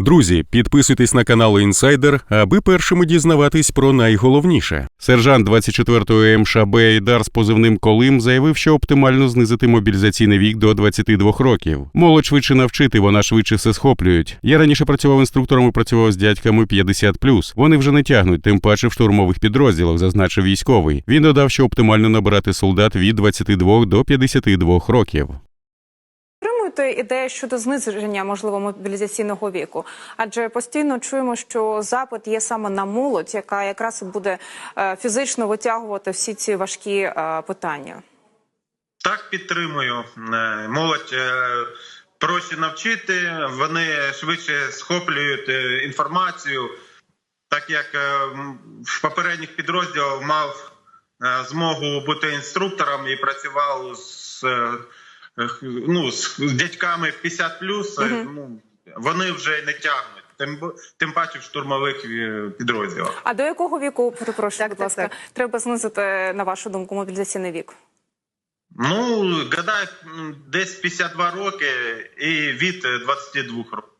Друзі, підписуйтесь на канал Інсайдер, аби першими дізнаватись про найголовніше. Сержант 24-ї МШБ Айдар з позивним Колим заявив, що оптимально знизити мобілізаційний вік до 22 років. Молодь швидше навчити, вона швидше все схоплюють. Я раніше працював інструктором і працював з дядьками 50+. Вони вже не тягнуть, тим паче в штурмових підрозділах, зазначив військовий. Він додав, що оптимально набирати солдат від 22 до 52 років. Підтримуєте ідею щодо зниження можливо мобілізаційного віку, адже постійно чуємо, що запит є саме на молодь, яка якраз буде е, фізично витягувати всі ці важкі е, питання. Так, підтримую. Е, Молодь проще навчити, вони швидше схоплюють інформацію, так як в попередніх підрозділах мав змогу бути інструктором і працював з, ну, з дядьками 50 ну, вони вже не тягнуть. Тим, бо- тим паче в штурмових е, підрозділах. А до якого віку, перепрошую, Так, будь так, ласка, так. треба знизити на вашу думку мобілізаційний вік? Ну, гадаю, десь 52 роки і від е, 22 років.